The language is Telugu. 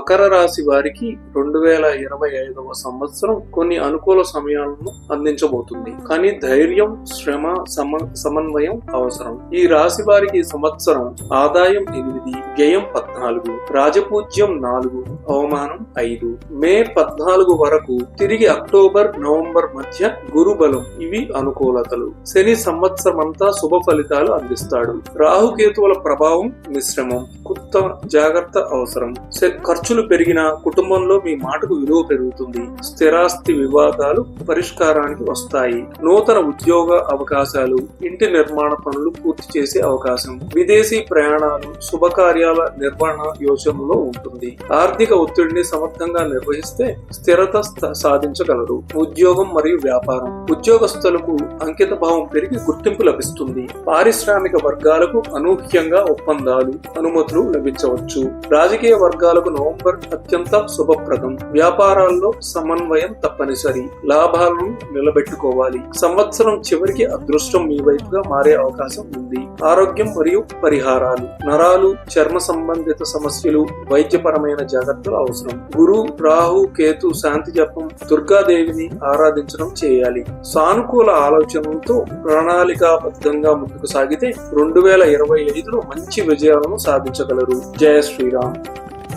మకర రాశి వారికి రెండు వేల ఇరవై ఐదవ సంవత్సరం కొన్ని అనుకూల సమయాలను అందించబోతుంది. కానీ ధైర్యం శ్రమ సమ సమన్వయం అవసరం. ఈ రాశి వారికి సంవత్సరం ఆదాయం ఎనిమిది వ్యయం పద్నాలుగు రాజపూజ్యం నాలుగు అవమానం ఐదు. మే పద్నాలుగు వరకు తిరిగి అక్టోబర్ నవంబర్ మధ్య గురుబలం ఇవి అనుకూలతలు. శని సంవత్సరమంతా శుభ ఫలితాలు అందిస్తాడు. రాహుకేతువుల ప్రభావం మిశ్రమం కొత్త జాగ్రత్త అవసరం. ఖర్చు ఖర్చులు పెరిగిన కుటుంబంలో మీ మాటకు విలువ పెరుగుతుంది. స్థిరాస్తి వివాదాలు పరిష్కారానికి వస్తాయి. నూతన ఉద్యోగ అవకాశాలు ఇంటి నిర్మాణ పనులు పూర్తి చేసే అవకాశం విదేశీ ప్రయాణాలు శుభకార్యాల నిర్వహణ యోచనలో ఉంటుంది. ఆర్థిక ఒత్తిడిని సమర్థంగా నిర్వహిస్తే స్థిరత సాధించగలరు. ఉద్యోగం మరియు వ్యాపారం. ఉద్యోగస్తులకు అంకిత భావం పెరిగి గుర్తింపు లభిస్తుంది. పారిశ్రామిక వర్గాలకు అనూహ్యంగా ఒప్పందాలు అనుమతులు లభించవచ్చు. రాజకీయ వర్గాలకు నవంబర్ అత్యంత శుభప్రదం. వ్యాపారాల్లో సమన్వయం తప్పనిసరి. లాభాలను నిలబెట్టుకోవాలి. సంవత్సరం చివరికి అదృష్టం మీ వైపుగా మారే అవకాశం ఉంది. ఆరోగ్యం మరియు పరిహారాలు. నరాలు చర్మ సంబంధిత సమస్యలు వైద్యపరమైన జాగ్రత్తలు అవసరం. గురు రాహు కేతు శాంతి జపం దుర్గాదేవిని ఆరాధించడం చేయాలి. సానుకూల ఆలోచనలతో ప్రణాళికాబద్ధంగా ముందుకు సాగితే రెండు వేల ఇరవై ఐదులో మంచి విజయాలను సాధించగలరు. జయ శ్రీరామ్.